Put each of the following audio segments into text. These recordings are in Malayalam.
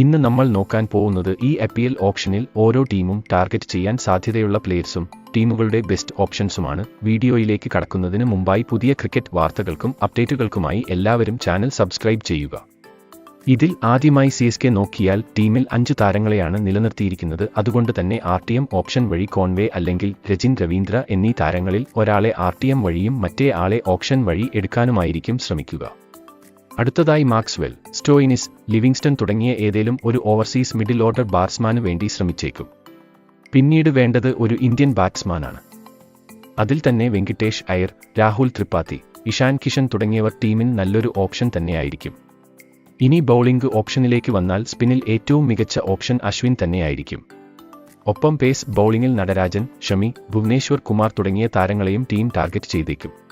ഇന്ന് നമ്മൾ നോക്കാൻ പോകുന്നത് ഈ അപ്പീൽ ഓപ്ഷനിൽ ഓരോ ടീമും ടാർഗറ്റ് ചെയ്യാൻ സാധ്യതയുള്ള പ്ലേയേഴ്സും ടീമുകളുടെ ബെസ്റ്റ് ഓപ്ഷൻസുമാണ്. വീഡിയോയിലേക്ക് കടക്കുന്നതിന് മുമ്പായി പുതിയ ക്രിക്കറ്റ് വാർത്തകൾക്കും അപ്ഡേറ്റുകൾക്കുമായി എല്ലാവരും ചാനൽ സബ്സ്ക്രൈബ് ചെയ്യുക. ഇതിൽ ആദ്യമായി സി എസ് കെ നോക്കിയാൽ ടീമിൽ അഞ്ച് താരങ്ങളെയാണ് നിലനിർത്തിയിരിക്കുന്നത്. അതുകൊണ്ട് തന്നെ ആർ ടി എം ഓപ്ഷൻ വഴി കോൺവേ അല്ലെങ്കിൽ രജിൻ രവീന്ദ്ര എന്നീ താരങ്ങളിൽ ഒരാളെ ആർ ടി എം വഴിയും മറ്റേ ആളെ ഓപ്ഷൻ വഴി എടുക്കാനുമായിരിക്കും ശ്രമിക്കുക. അടുത്തതായി മാക്സ്വെൽ സ്റ്റോയിനിസ് ലിവിങ്സ്റ്റൺ തുടങ്ങിയ ഏതെങ്കിലും ഒരു ഓവർസീസ് മിഡിൽ ഓർഡർ ബാറ്റ്സ്മാന് വേണ്ടി ശ്രമിച്ചേക്കും. പിന്നീട് വേണ്ടത് ഒരു ഇന്ത്യൻ ബാറ്റ്സ്മാനാണ്. അതിൽ തന്നെ വെങ്കിട്ടേഷ് അയർ രാഹുൽ ത്രിപാഠി ഇഷാൻ കിഷൻ തുടങ്ങിയവർ ടീമിന് നല്ലൊരു ഓപ്ഷൻ തന്നെയായിരിക്കും. ഇനി ബൗളിംഗ് ഓപ്ഷനിലേക്ക് വന്നാൽ സ്പിന്നിൽ ഏറ്റവും മികച്ച ഓപ്ഷൻ അശ്വിൻ തന്നെയായിരിക്കും. ഒപ്പം പേസ് ബൗളിംഗിൽ നടരാജൻ ഷമി ഭുവനേശ്വർ കുമാർ തുടങ്ങിയ താരങ്ങളെയും ടീം ടാർഗറ്റ് ചെയ്തേക്കും.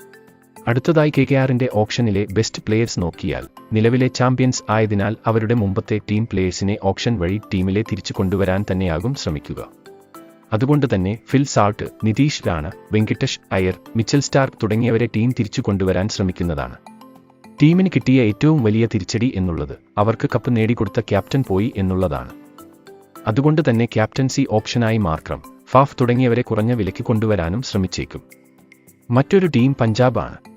അടുത്തതായി കെ കെ ആറിന്റെ ഓപ്ഷനിലെ ബെസ്റ്റ് പ്ലേയേഴ്സ് നോക്കിയാൽ നിലവിലെ ചാമ്പ്യൻസ് ആയതിനാൽ അവരുടെ മുമ്പത്തെ ടീം പ്ലേയേഴ്സിനെ ഓപ്ഷൻ വഴി ടീമിലെ തിരിച്ചു കൊണ്ടുവരാൻ തന്നെയാകും ശ്രമിക്കുക. അതുകൊണ്ട് തന്നെ Phil Salt Nitish Rana Venkatesh Iyer Mitchell Starc തുടങ്ങിയവരെ ടീം തിരിച്ചു കൊണ്ടുവരാൻ ശ്രമിക്കുന്നതാണ്. ടീമിന് കിട്ടിയ ഏറ്റവും വലിയ തിരിച്ചടി എന്നുള്ളത് അവർക്ക് കപ്പ് നേടിക്കൊടുത്ത ക്യാപ്റ്റൻ പോയി എന്നുള്ളതാണ്. അതുകൊണ്ട് തന്നെ ക്യാപ്റ്റൻസി ഓപ്ഷനായി മാർക്രം ഫാഫ് തുടങ്ങിയവരെ കുറഞ്ഞ വിലയ്ക്ക് കൊണ്ടുവരാനും ശ്രമിച്ചേക്കും. മറ്റൊരു ടീം പഞ്ചാബാണ്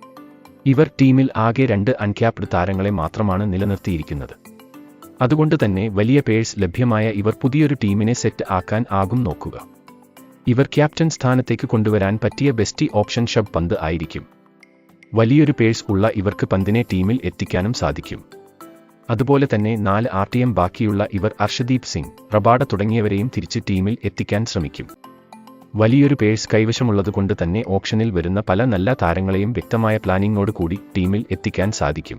ഇവർ ടീമിൽ ആകെ രണ്ട് അൺക്യാപ്ഡ് താരങ്ങളെ മാത്രമാണ് നിലനിർത്തിയിരിക്കുന്നത്. അതുകൊണ്ട് തന്നെ വലിയ പേഴ്സ് ലഭ്യമായ ഇവർ പുതിയൊരു ടീമിനെ സെറ്റ് ആക്കാൻ ആകും നോക്കുക. ഇവർ ക്യാപ്റ്റൻ സ്ഥാനത്തേക്ക് കൊണ്ടുവരാൻ പറ്റിയ ബെസ്റ്റി ഓപ്ഷൻ ഷബ് പന്ത് ആയിരിക്കും. വലിയൊരു പേഴ്സ് ഉള്ള ഇവർക്ക് പന്തിനെ ടീമിൽ എത്തിക്കാനും സാധിക്കും. അതുപോലെ തന്നെ നാല് ആർ ബാക്കിയുള്ള ഇവർ അർഷദീപ് സിംഗ് റബാഡ തുടങ്ങിയവരെയും തിരിച്ച് ടീമിൽ എത്തിക്കാൻ ശ്രമിക്കും. വലിയൊരു പേഴ്സ് കൈവശമുള്ളതുകൊണ്ട് തന്നെ ഓപ്ഷനിൽ വരുന്ന പല നല്ല താരങ്ങളെയും വ്യക്തമായ പ്ലാനിങ്ങോട് കൂടി ടീമിൽ എത്തിക്കാൻ സാധിക്കും.